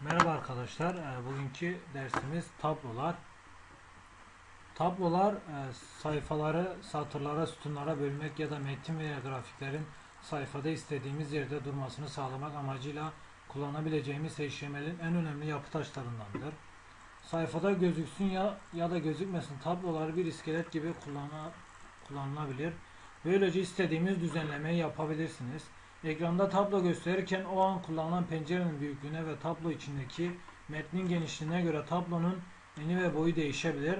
Merhaba arkadaşlar. Ee, Bugünkü dersimiz tablolar. Tablolar e, sayfaları satırlara, sütunlara bölmek ya da metin veya grafiklerin sayfada istediğimiz yerde durmasını sağlamak amacıyla kullanabileceğimiz HTML'in en önemli yapı taşlarındandır. Sayfada gözüksün ya ya da gözükmesin tablolar bir iskelet gibi kullana, kullanılabilir. Böylece istediğimiz düzenlemeyi yapabilirsiniz. Ekranda tablo gösterirken o an kullanılan pencerenin büyüklüğüne ve tablo içindeki metnin genişliğine göre tablonun eni ve boyu değişebilir.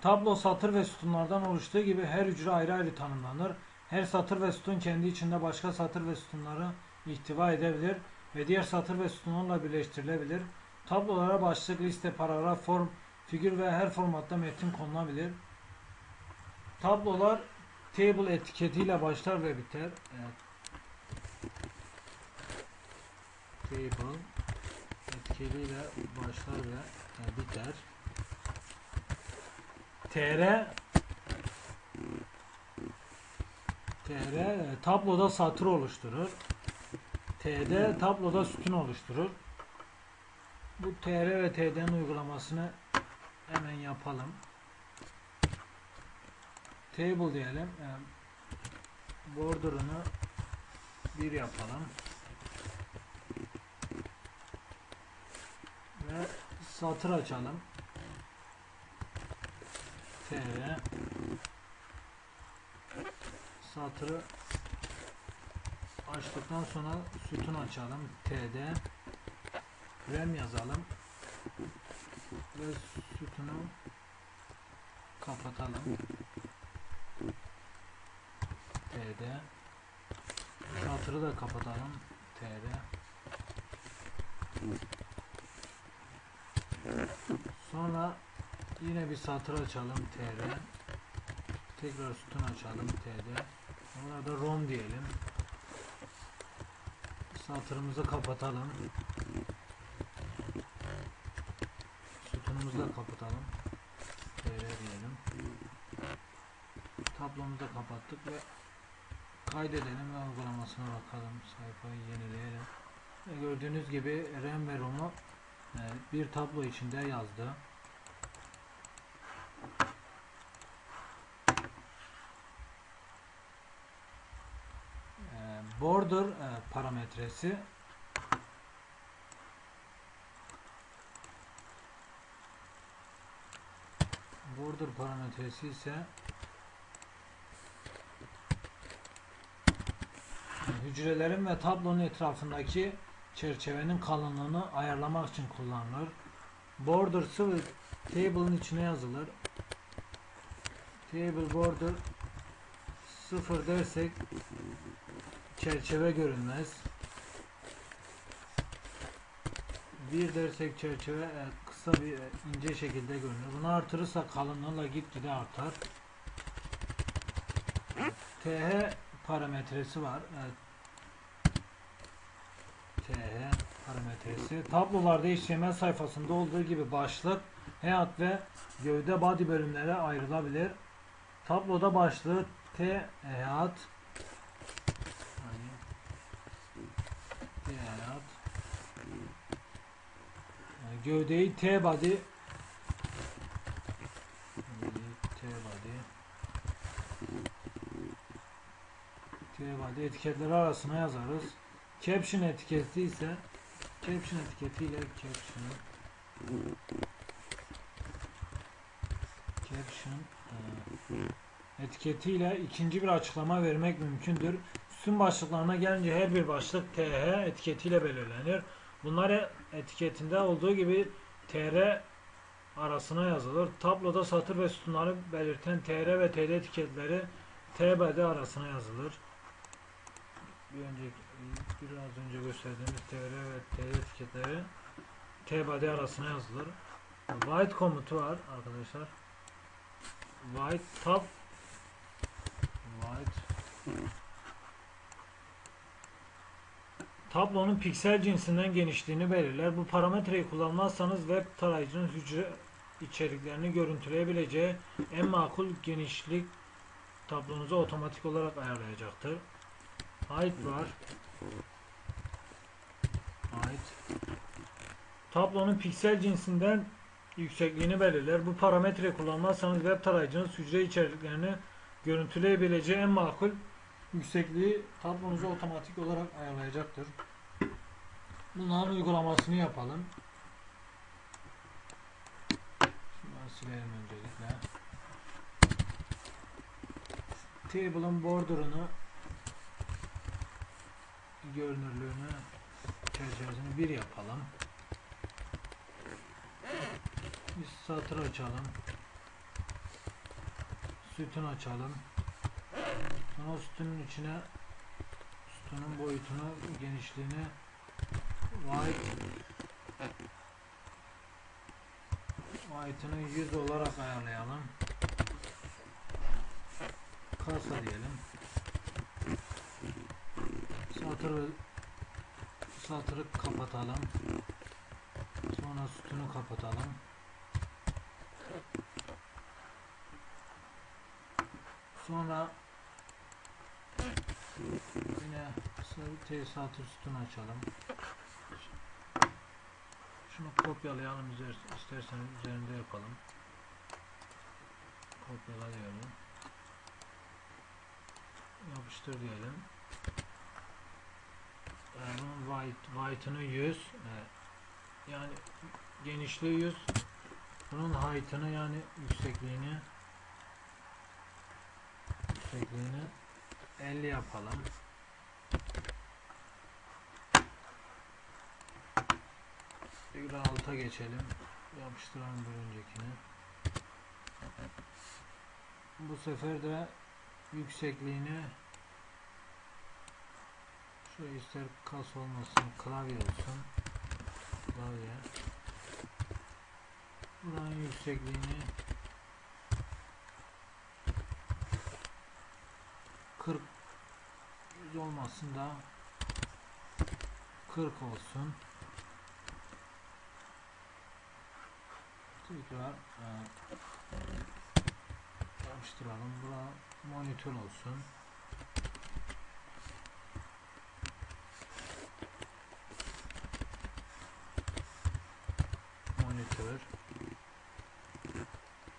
Tablo satır ve sütunlardan oluştuğu gibi her hücre ayrı ayrı tanımlanır. Her satır ve sütun kendi içinde başka satır ve sütunları ihtiva edebilir ve diğer satır ve sütunlarla birleştirilebilir. Tablolara başlık, liste, paragraf, form, figür ve her formatta metin konulabilir. Tablolar table etiketiyle başlar ve biter. Evet. Table etkiliyle başlar ve e, biter. TR TR e, tabloda satır oluşturur. TD tabloda sütun oluşturur. Bu TR ve TD'nin uygulamasını hemen yapalım. Table diyelim. E, border'ını bir yapalım. Ve satır açalım. TR satırı açtıktan sonra sütun açalım. TD rem yazalım. Ve sütunu kapatalım. TD satırı da kapatalım. TD Sonra yine bir satır açalım TR. Tekrar sütun açalım TD. Burada ROM diyelim. Satırımızı kapatalım. Sütunumuzu da kapatalım. TR diyelim. Tablomuzu da kapattık ve kaydedelim ve uygulamasına bakalım. Sayfayı yenileyelim. Ve gördüğünüz gibi RAM ve ROM'u bir tablo içinde yazdı. E, border e, parametresi border parametresi ise hücrelerin ve tablonun etrafındaki çerçevenin kalınlığını ayarlamak için kullanılır. Border sıvı table'ın içine yazılır. Table border 0 dersek çerçeve görünmez. 1 dersek çerçeve e, kısa bir e, ince şekilde görünür. Bunu artırırsak kalınlığıyla gitgide artar. TH parametresi var. Evet. TH parametresi. Tablolarda HTML sayfasında olduğu gibi başlık, head ve gövde body bölümlere ayrılabilir. Tabloda başlığı T head T head gövdeyi T body T body T body etiketleri arasına yazarız. Caption etiketi ise caption etiketiyle caption caption e, etiketiyle ikinci bir açıklama vermek mümkündür. Sütun başlıklarına gelince her bir başlık TH etiketiyle belirlenir. Bunlar etiketinde olduğu gibi TR arasına yazılır. Tabloda satır ve sütunları belirten TR ve TD etiketleri TBD arasına yazılır. Bir önceki biraz önce gösterdiğimiz TR ve TD etiketleri TBD arasına yazılır. White komutu var arkadaşlar. White tab White Tablonun piksel cinsinden genişliğini belirler. Bu parametreyi kullanmazsanız web tarayıcının hücre içeriklerini görüntüleyebileceği en makul genişlik tablonuzu otomatik olarak ayarlayacaktır. Height var. Height tablonun piksel cinsinden yüksekliğini belirler. Bu parametre kullanmazsanız web tarayıcınız hücre içeriklerini görüntüleyebileceği en makul yüksekliği tablonuzu otomatik olarak ayarlayacaktır. Bunların uygulamasını yapalım. Şunları öncelikle. Table'ın border'ını görünürlüğünü çerçevesini bir yapalım. Bir satır açalım. Sütun açalım. Sonra sütunun içine sütunun boyutunu, genişliğini white white'ını 100 olarak ayarlayalım. Kasa diyelim. Satırı satırı kapatalım. Sonra sütunu kapatalım. Sonra yine tesisatır sütunu açalım. Şunu kopyalayalım isterseniz üzerinde yapalım. Kopyala diyelim. Yapıştır diyelim. Bunun white, white'ını 100 evet. yani genişliği 100 bunun height'ını yani yüksekliğini yüksekliğini 50 yapalım. Tekrar alta geçelim. Yapıştıralım bir öncekini. Bu sefer de yüksekliğini şu ister kas olmasın klavye olsun. Klavye. Buranın yüksekliğini 40 100 olmasın da 40 olsun. Tekrar e, yapıştıralım bura monitör olsun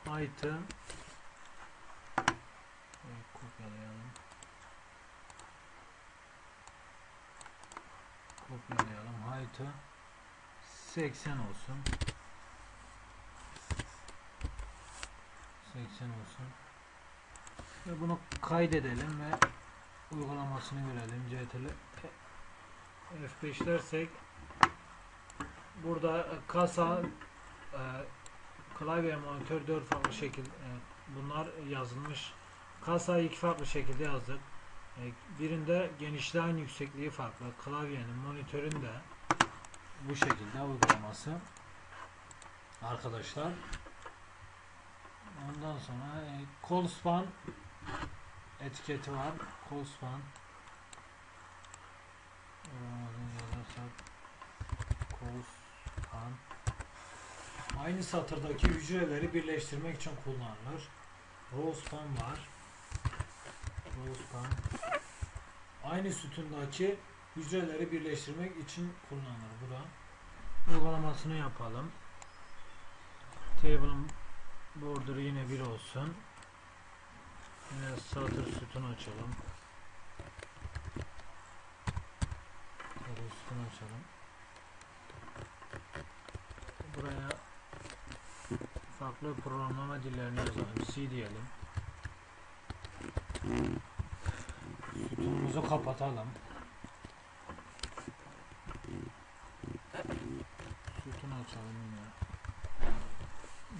height'ı Evet, kopyalayalım. Kopyalayalım. Height'ı 80 olsun. 80 olsun. Ve bunu kaydedelim ve uygulamasını görelim. CTRL F5 dersek burada kasa e, klavye monitör 4 farklı şekilde e, bunlar yazılmış. Kasayı iki farklı şekilde yazdık. E, birinde genişliğin yüksekliği farklı. Klavyenin monitörün de bu şekilde uygulaması. Arkadaşlar. Ondan sonra e, call span etiketi var. Call span. Yazarsak call span aynı satırdaki hücreleri birleştirmek için kullanılır. Row span var. Row span aynı sütundaki hücreleri birleştirmek için kullanılır. Bu da uygulamasını yapalım. Table'ın border'ı yine bir olsun. Yine satır sütunu açalım. Satır sütunu açalım. Buraya farklı programlama dillerini yazalım. C diyelim. Sütunumuzu kapatalım. Sütunu açalım yine.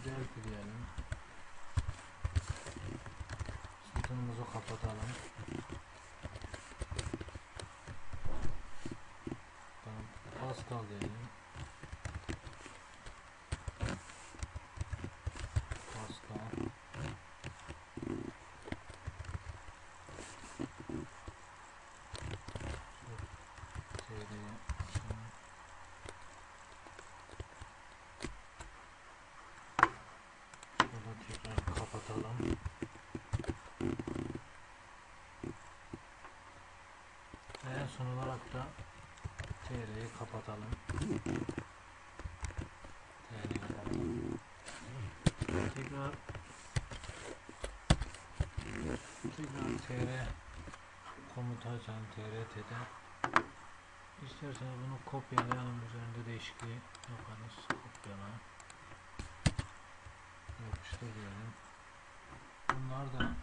Delphi diyelim. Sütunumuzu kapatalım. Tamam. Pascal diyelim En son olarak da TR'yi kapatalım. Tekrar tekrar TR komuta açalım TRT'de. İsterseniz bunu kopyalayalım üzerinde değişikliği yaparız. Kopyala. Yapıştır diyelim bunlar da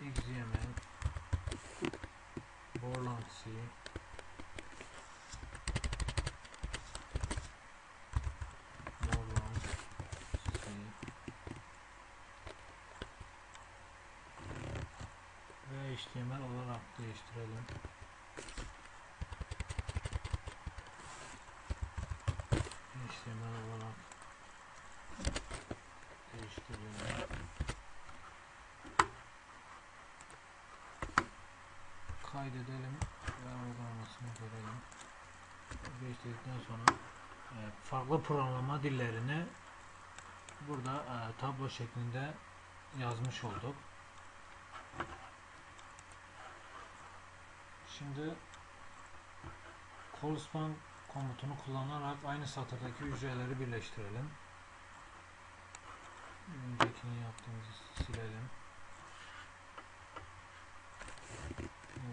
XML Borland C Borland C ve HTML olarak değiştirelim. HTML olarak değiştirelim. Kaydedelim ve uygulamasını görelim. Değiştirdikten sonra e, farklı programlama dillerini burada e, tablo şeklinde yazmış olduk. Şimdi callspan komutunu kullanarak aynı satırdaki hücreleri birleştirelim. Öncekini yaptığımızı silelim.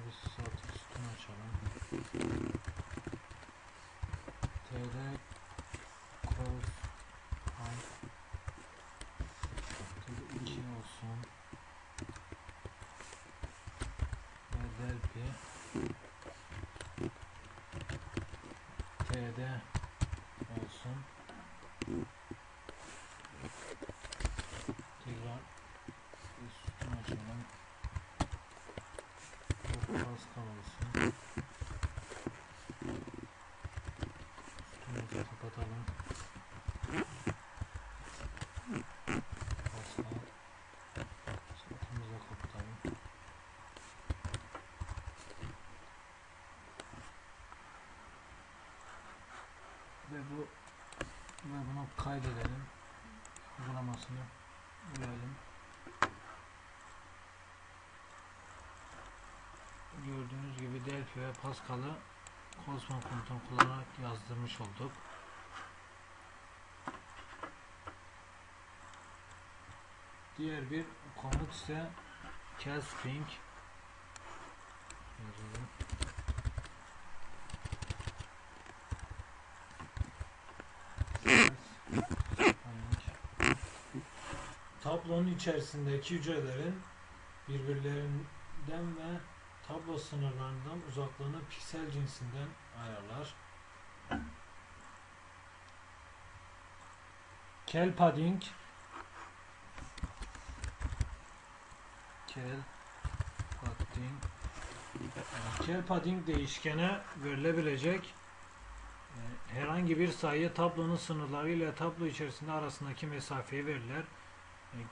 Bir satır sütun açalım. td callspan 2 olsun ve delphi TD olsun. Tekrar bir sütun açalım. Pascal olsun. Sütunumuzu kapatalım. Sütunumuzu da kapatalım. ve bu ve bunu kaydedelim uygulamasını görelim gördüğünüz gibi Delphi ve Pascal'ı Cosmos komutunu kullanarak yazdırmış olduk. Diğer bir komut ise Calspring yazalım. Tablonun içerisindeki hücrelerin birbirlerinden ve tablo sınırlarından uzaklığını piksel cinsinden ayarlar. Kel padding Kel padding Kel padding değişkene verilebilecek e, herhangi bir sayı tablonun sınırları ile tablo içerisinde arasındaki mesafeye verilir.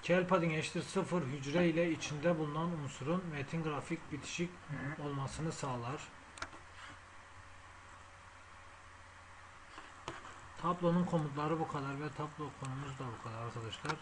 Kel padding eşittir 0 hücre ile içinde bulunan unsurun metin grafik bitişik olmasını sağlar. Tablonun komutları bu kadar ve tablo konumuz da bu kadar arkadaşlar.